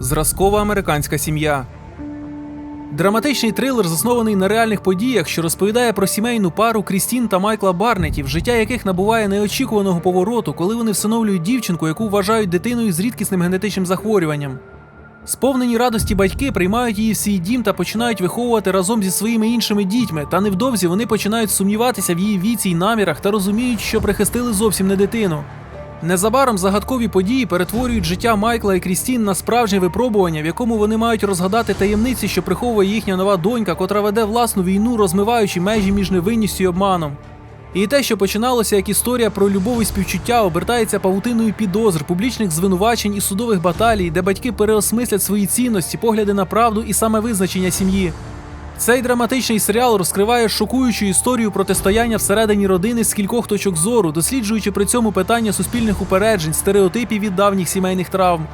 Зразкова американська сім'я. Драматичний трилер, заснований на реальних подіях, що розповідає про сімейну пару Крістін та Майкла Барнетів, життя яких набуває неочікуваного повороту, коли вони всиновлюють дівчинку, яку вважають дитиною з рідкісним генетичним захворюванням. Сповнені радості батьки приймають її в свій дім та починають виховувати разом зі своїми іншими дітьми, та невдовзі вони починають сумніватися в її віці й намірах та розуміють, що прихистили зовсім не дитину. Незабаром загадкові події перетворюють життя Майкла і Крістін на справжнє випробування, в якому вони мають розгадати таємниці, що приховує їхня нова донька, котра веде власну війну, розмиваючи межі між невинністю й обманом. І те, що починалося як історія про любов і співчуття, обертається павутиною підозр, публічних звинувачень і судових баталій, де батьки переосмислять свої цінності, погляди на правду і саме визначення сім'ї. Цей драматичний серіал розкриває шокуючу історію протистояння всередині родини з кількох точок зору, досліджуючи при цьому питання суспільних упереджень, стереотипів і давніх сімейних травм.